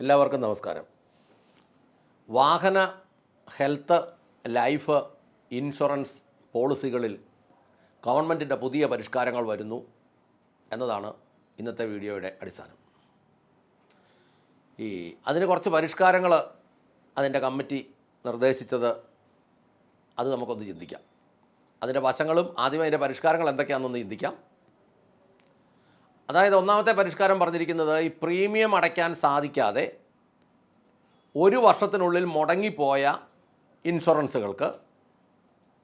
എല്ലാവർക്കും നമസ്കാരം. വാഹന ഹെൽത്ത് ലൈഫ് ഇൻഷുറൻസ് പോളിസികളിൽ ഗവൺമെന്റിന്റെ പുതിയ പരിഷ്കാരങ്ങൾ വരുന്നു എന്നതാണ് ഇന്നത്തെ വീഡിയോയുടെ അടിസ്ഥാനം. ഈ അതിന് കുറച്ച് പരിഷ്കാരങ്ങൾ അതിന്റെ കമ്മിറ്റി നിർദ്ദേശിച്ചത് അത് നമുക്കൊന്ന് ചിന്തിക്കാം. അതിന്റെ വശങ്ങളും ആദ്യം അതിന്റെ പരിഷ്കാരങ്ങൾ എന്തൊക്കെയാണെന്നൊന്ന് ചിന്തിക്കാം. അതായത് ഒന്നാമത്തെ പരിഷ്കാരം പറഞ്ഞിരിക്കുന്നത് ഈ പ്രീമിയം അടയ്ക്കാൻ സാധിക്കാതെ ഒരു വർഷത്തിനുള്ളിൽ മുടങ്ങിപ്പോയ ഇൻഷുറൻസുകൾക്ക്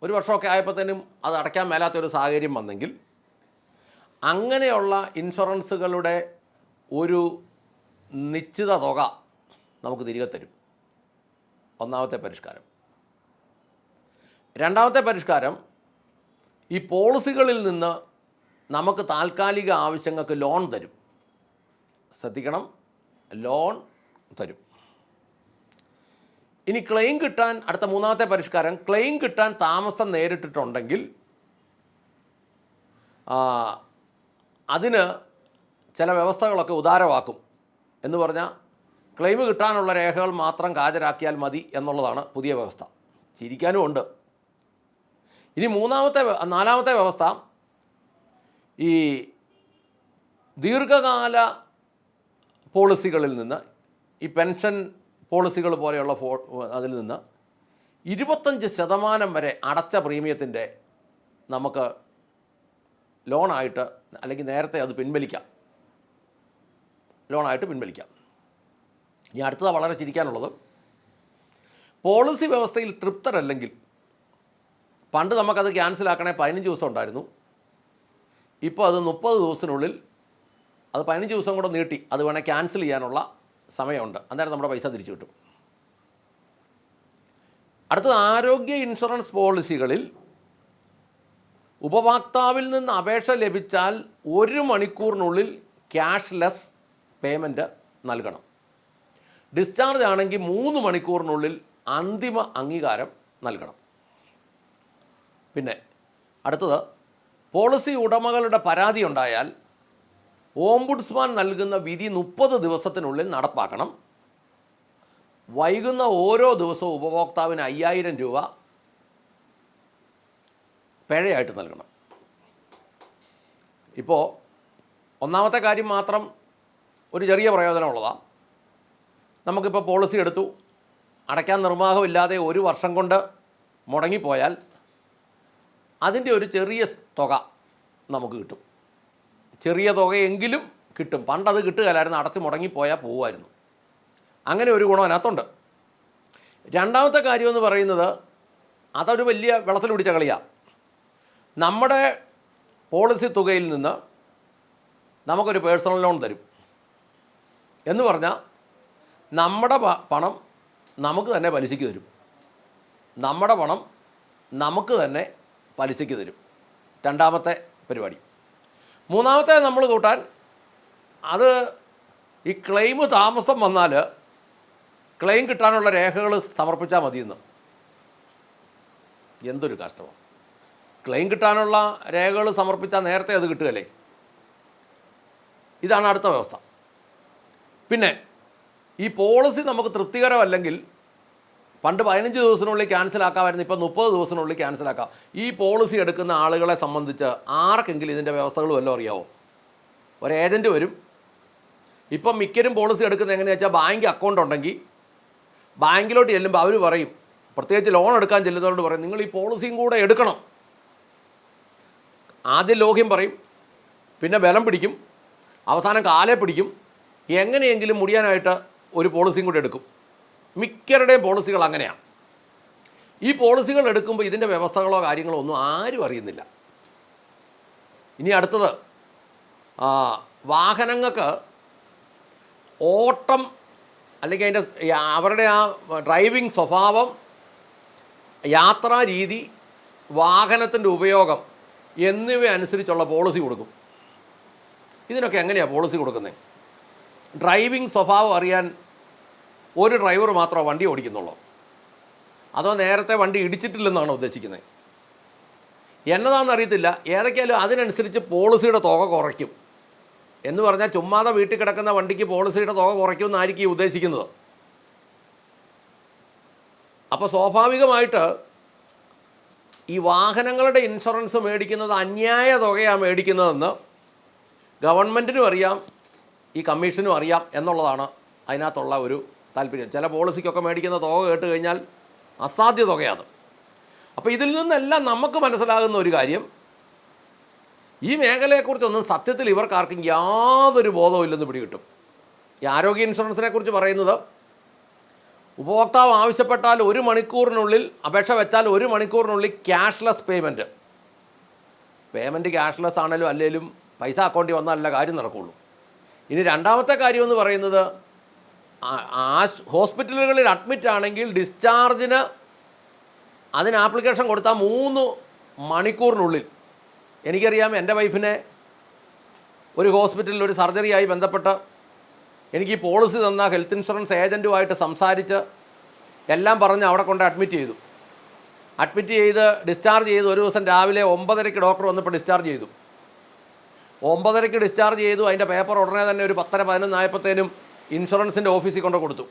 ഒരു വർഷമൊക്കെ ആയപ്പോഴത്തേനും അത് അടയ്ക്കാൻ മേലാത്തൊരു സാഹചര്യം വന്നെങ്കിൽ അങ്ങനെയുള്ള ഇൻഷുറൻസുകളുടെ ഒരു നിശ്ചിത തുക നമുക്ക് തിരികെ തരും. ഒന്നാമത്തെ പരിഷ്കാരം. രണ്ടാമത്തെ പരിഷ്കാരം ഈ പോളിസികളിൽ നിന്ന് നമുക്ക് താൽക്കാലിക ആവശ്യങ്ങൾക്ക് ലോൺ തരും. ശ്രദ്ധിക്കണം. ലോൺ തരും. ഇനി ക്ലെയിം കിട്ടാൻ അടുത്ത മൂന്നാമത്തെ പരിഷ്കാരം ക്ലെയിം കിട്ടാൻ താമസം നേരിട്ടിട്ടുണ്ടെങ്കിൽ അതിന് ചില വ്യവസ്ഥകളൊക്കെ ഉദാരമാക്കും എന്ന് പറഞ്ഞാൽ ക്ലെയിം കിട്ടാനുള്ള രേഖകൾ മാത്രം ഹാജരാക്കിയാൽ മതി എന്നുള്ളതാണ് പുതിയ വ്യവസ്ഥ. ചിരിക്കാനും ഉണ്ട്. ഇനി മൂന്നാമത്തെ നാലാമത്തെ വ്യവസ്ഥ ഈ ദീർഘകാല പോളിസികളിൽ നിന്ന് ഈ പെൻഷൻ പോളിസികൾ പോലെയുള്ള ഫോ അതിൽ നിന്ന് ഇരുപത്തഞ്ച് ശതമാനം വരെ അടച്ച പ്രീമിയത്തിന്റെ നമുക്ക് ലോണായിട്ട് അല്ലെങ്കിൽ നേരത്തെ അത് പിൻവലിക്കാം. ലോണായിട്ട് പിൻവലിക്കാം. ഇനി അടുത്തത് വളരെ ചിരിക്കാനുള്ളത്. പോളിസി വ്യവസ്ഥയിൽ തൃപ്തരല്ലെങ്കിൽ പണ്ട് നമുക്കത് ക്യാൻസലാക്കണേ പതിനഞ്ച് ദിവസം ഉണ്ടായിരുന്നു. ഇപ്പോൾ അത് മുപ്പത് ദിവസത്തിനുള്ളിൽ അത് പതിനഞ്ച് ദിവസം കൂടെ നീട്ടി അത് വേണേൽ ക്യാൻസൽ ചെയ്യാനുള്ള സമയമുണ്ട്. അന്നേരം നമ്മുടെ പൈസ തിരിച്ചു കിട്ടും. അടുത്തത് ആരോഗ്യ ഇൻഷുറൻസ് പോളിസികളിൽ ഉപഭോക്താവിൽ നിന്ന് അപേക്ഷ ലഭിച്ചാൽ ഒരു മണിക്കൂറിനുള്ളിൽ ക്യാഷ്ലെസ് പേയ്മെന്റ് നൽകണം. ഡിസ്ചാർജ് ആണെങ്കിൽ മൂന്ന് മണിക്കൂറിനുള്ളിൽ അന്തിമ അംഗീകാരം നൽകണം. പിന്നെ അടുത്തത് പോളിസി ഉടമകളുടെ പരാതി ഉണ്ടായാൽ ഓംബുഡ്സ്മാൻ നൽകുന്ന വിധി മുപ്പത് ദിവസത്തിനുള്ളിൽ നടപ്പാക്കണം. വൈകുന്ന ഓരോ ദിവസവും ഉപഭോക്താവിന് അയ്യായിരം രൂപ പിഴയായിട്ട് നൽകണം. ഇപ്പോൾ ഒന്നാമത്തെ കാര്യം മാത്രം ഒരു ചെറിയ പ്രയോജനമുള്ളതാണ് നമുക്കിപ്പോൾ പോളിസി എടുത്തു. അടയ്ക്കാൻ നിർവാഹമില്ലാതെ ഒരു വർഷം കൊണ്ട് മുടങ്ങിപ്പോയാൽ അതിന്റെ ഒരു ചെറിയ തുക നമുക്ക് കിട്ടും. ചെറിയ തുകയെങ്കിലും കിട്ടും. പണ്ടത് കിട്ടുകയില്ലായിരുന്നു. അടച്ച് മുടങ്ങിപ്പോയാൽ പോകുമായിരുന്നു അങ്ങനെ ഒരു ഗുണം അതിനകത്തുണ്ട്. രണ്ടാമത്തെ കാര്യമെന്ന് പറയുന്നത് അതൊരു വലിയ വെള്ളത്തിൽ പിടിച്ച കളിയാണ് നമ്മുടെ പോളിസി തുകയിൽ നിന്ന് നമുക്കൊരു പേഴ്സണൽ ലോൺ തരും. എന്ന് പറഞ്ഞാൽ നമ്മുടെ പണം നമുക്ക് തന്നെ പലിശയ്ക്ക് തരും. നമ്മുടെ പണം നമുക്ക് തന്നെ പലിശയ്ക്ക് തരും. രണ്ടാമത്തെ പരിപാടി. മൂന്നാമത്തെ നമ്മൾ കൂട്ടാൻ അത് ഈ ക്ലെയിം താമസം വന്നാൽ ക്ലെയിം കിട്ടാനുള്ള രേഖകൾ സമർപ്പിച്ചാൽ മതിയെന്ന്. എന്തൊരു കഷ്ടമാണ് ക്ലെയിം കിട്ടാനുള്ള രേഖകൾ സമർപ്പിച്ചാൽ നേരത്തെ അത് കിട്ടുകയല്ലേ? ഇതാണ് അടുത്ത വ്യവസ്ഥ. പിന്നെ ഈ പോളിസി നമുക്ക് തൃപ്തികരമല്ലെങ്കിൽ പണ്ട് പതിനഞ്ച് ദിവസത്തിനുള്ളിൽ ക്യാൻസലാക്കാമായിരുന്നു ഇപ്പോൾ മുപ്പത് ദിവസത്തിനുള്ളിൽ ക്യാൻസലാക്കാം ഈ പോളിസി എടുക്കുന്ന ആളുകളെ സംബന്ധിച്ച് ആർക്കെങ്കിലും ഇതിന്റെ വ്യവസ്ഥകൾ വല്ലതും അറിയാവോ? ഒരു ഏജന്റ് വരും. ഇപ്പം മിക്കരും പോളിസി എടുക്കുന്നത് എങ്ങനെയാണെന്ന് വെച്ചാൽ ബാങ്ക് അക്കൗണ്ട് ഉണ്ടെങ്കിൽ ബാങ്കിലോട്ട് ചെല്ലുമ്പോൾ അവർ പറയും പ്രത്യേകിച്ച് ലോൺ എടുക്കാൻ ചെല്ലുന്നവരോട് പറയും നിങ്ങൾ ഈ പോളിസിയും കൂടെ എടുക്കണം. ആദ്യം ലോഹ്യം പറയും പിന്നെ ബലം പിടിക്കും അവസാനം കാലേ പിടിക്കും എങ്ങനെയെങ്കിലും മുടിയാനായിട്ട് ഒരു പോളിസിയും കൂടെ എടുക്കും. മിക്കരുടെയും പോളിസികൾ അങ്ങനെയാണ്. ഈ പോളിസികൾ എടുക്കുമ്പോൾ ഇതിന്റെ വ്യവസ്ഥകളോ കാര്യങ്ങളോ ഒന്നും ആരും അറിയുന്നില്ല. ഇനി അടുത്തത് വാഹനങ്ങൾക്ക് ഓട്ടം അല്ലെങ്കിൽ അതിന്റെ അവരുടെ ആ ഡ്രൈവിംഗ് സ്വഭാവം യാത്രാ രീതി വാഹനത്തിന്റെ ഉപയോഗം എന്നിവ അനുസരിച്ചുള്ള പോളിസി കൊടുക്കും. ഇതിനൊക്കെ എങ്ങനെയാണ് പോളിസി കൊടുക്കുന്നത് ഡ്രൈവിംഗ് സ്വഭാവം അറിയാൻ ഒരു ഡ്രൈവർ മാത്രമേ വണ്ടി ഓടിക്കുന്നുള്ളൂ. അതോ നേരത്തെ വണ്ടി ഇടിച്ചിട്ടില്ലെന്നാണ് ഉദ്ദേശിക്കുന്നത്. എന്നതാണെന്ന് അറിയത്തില്ല. ഏതൊക്കെയാലും അതിനനുസരിച്ച് പോളിസിയുടെ തുക കുറയ്ക്കും. എന്ന് പറഞ്ഞാൽ ചുമ്മാതെ വീട്ടിൽ കിടക്കുന്ന വണ്ടിക്ക് പോളിസിയുടെ തുക കുറയ്ക്കുമെന്നായിരിക്കും ഈ ഉദ്ദേശിക്കുന്നത്. അപ്പോൾ സ്വാഭാവികമായിട്ട് ഈ വാഹനങ്ങളുടെ ഇൻഷുറൻസ് മേടിക്കുന്നത് അന്യായ തുകയാണ് മേടിക്കുന്നതെന്ന് ഗവൺമെന്റിനും അറിയാം ഈ കമ്മീഷനും അറിയാം എന്നുള്ളതാണ് അതിനകത്തുള്ള ഒരു താല്പര്യം. ചില പോളിസിക്കൊക്കെ മേടിക്കുന്ന തുക കേട്ട് കഴിഞ്ഞാൽ അസാധ്യ തുകയാണ്. അപ്പോൾ ഇതിൽ നിന്നെല്ലാം നമുക്ക് മനസ്സിലാകുന്ന ഒരു കാര്യം ഈ മേഖലയെക്കുറിച്ചൊന്നും സത്യത്തിൽ ഇവർക്കാർക്കും യാതൊരു ബോധവും ഇല്ലെന്ന് പിടികിട്ടും. ഈ ആരോഗ്യ ഇൻഷുറൻസിനെ കുറിച്ച് പറയുന്നത് ഉപഭോക്താവ് ആവശ്യപ്പെട്ടാൽ ഒരു മണിക്കൂറിനുള്ളിൽ അപേക്ഷ വെച്ചാൽ ഒരു മണിക്കൂറിനുള്ളിൽ ക്യാഷ്ലെസ് പേയ്മെന്റ് പേയ്മെന്റ് ക്യാഷ്ലെസ് ആണെങ്കിലും അല്ലെങ്കിലും പൈസ അക്കൗണ്ടിൽ വന്നാലല്ല കാര്യം നടക്കുകയുള്ളൂ ഇനി രണ്ടാമത്തെ കാര്യമെന്ന് പറയുന്നത് ഹോസ്പിറ്റലുകളിൽ അഡ്മിറ്റ് ആണെങ്കിൽ ഡിസ്ചാർജിന് അതിന് ആപ്ലിക്കേഷൻ കൊടുത്താൽ മൂന്ന് മണിക്കൂറിനുള്ളിൽ. എനിക്കറിയാം എന്റെ വൈഫിനെ ഒരു ഹോസ്പിറ്റലിൽ ഒരു സർജറിയായി ബന്ധപ്പെട്ട് എനിക്ക് ഈ പോളിസി തന്ന ഹെൽത്ത് ഇൻഷുറൻസ് ഏജന്റുമായിട്ട് സംസാരിച്ച് എല്ലാം പറഞ്ഞ് അവിടെ കൊണ്ട് അഡ്മിറ്റ് ചെയ്തു. അഡ്മിറ്റ് ചെയ്ത് ഡിസ്ചാർജ് ചെയ്തു ഒരു ദിവസം രാവിലെ ഒമ്പതരയ്ക്ക് ഡോക്ടർ വന്നപ്പോൾ ഡിസ്ചാർജ് ചെയ്തു. ഒമ്പതരയ്ക്ക് ഡിസ്ചാർജ് ചെയ്തു. അതിന്റെ പേപ്പർ ഉടനെ തന്നെ ഒരു പത്തര പതിനൊന്നായപ്പോഴത്തേനും ഇൻഷുറൻസിന്റെ ഓഫീസിൽ കൊണ്ട് കൊടുത്തു.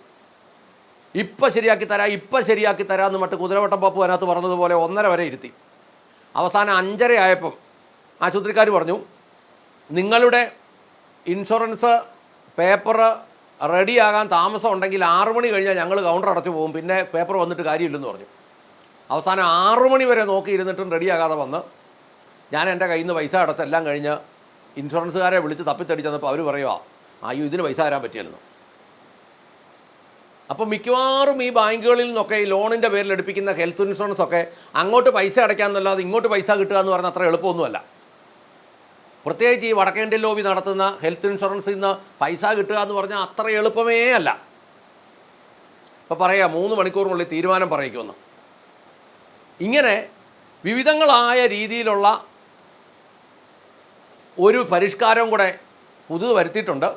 ഇപ്പം ശരിയാക്കി തരാം ഇപ്പം ശരിയാക്കി തരാമെന്ന് മറ്റ് കുതിരവട്ടം പപ്പു അതിനകത്ത് പറഞ്ഞതുപോലെ ഒന്നര വരെ ഇരുത്തി. അവസാനം അഞ്ചര ആയപ്പം ആശുപത്രിക്കാർ പറഞ്ഞു നിങ്ങളുടെ ഇൻഷുറൻസ് പേപ്പർ റെഡിയാകാൻ താമസം ഉണ്ടെങ്കിൽ ആറു മണി കഴിഞ്ഞാൽ ഞങ്ങൾ കൗണ്ടർ അടച്ചു പോകും പിന്നെ പേപ്പർ വന്നിട്ട് കാര്യമില്ലെന്ന് പറഞ്ഞു. അവസാനം ആറു മണി വരെ നോക്കി ഇരുന്നിട്ടും റെഡിയാകാതെ വന്ന് ഞാൻ എന്റെ കയ്യിൽ നിന്ന് പൈസ അടച്ചെല്ലാം കഴിഞ്ഞ് ഇൻഷുറൻസുകാരെ വിളിച്ച് തപ്പിത്തടിച്ചപ്പോൾ അവർ പറയുക അയ്യോ ഇതിന് പൈസ തരാൻ പറ്റില്ലെന്ന് അപ്പോൾ മിക്കവാറും ഈ ബാങ്കുകളിൽ നിന്നൊക്കെ ഈ ലോണിന്റെ പേരിൽ എടുപ്പിക്കുന്ന ഹെൽത്ത് ഇൻഷുറൻസ് ഒക്കെ അങ്ങോട്ട് പൈസ അടയ്ക്കാമെന്നല്ലാതെ ഇങ്ങോട്ട് പൈസ കിട്ടുക എന്ന് പറഞ്ഞാൽ അത്ര എളുപ്പമൊന്നുമല്ല. പ്രത്യേകിച്ച് ഈ വടക്കേണ്ടി ലോബി നടത്തുന്ന ഹെൽത്ത് ഇൻഷുറൻസിൽ നിന്ന് പൈസ കിട്ടുക എന്ന് പറഞ്ഞാൽ അത്ര എളുപ്പമേ അല്ല. ഇപ്പോൾ പറയാം മൂന്ന് മണിക്കൂറിനുള്ളിൽ തീരുമാനം പറയിക്കുമെന്ന്. ഇങ്ങനെ വിവിധങ്ങളായ രീതിയിലുള്ള ഒരു പരിഷ്കാരവും കൂടെ പുതു വരുത്തിയിട്ടുണ്ട്.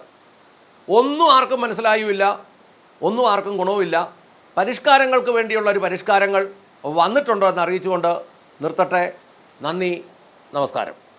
ഒന്നും ആർക്കും മനസ്സിലായുമില്ല. ഒന്നും ആർക്കും ഗുണവുമില്ല. പരിഷ്കാരങ്ങൾക്ക് വേണ്ടിയുള്ള ഒരു പരിഷ്കാരങ്ങൾ വന്നിട്ടുണ്ടോ എന്ന് അറിയിച്ചുകൊണ്ട് നിർത്തട്ടെ. നന്ദി. നമസ്കാരം.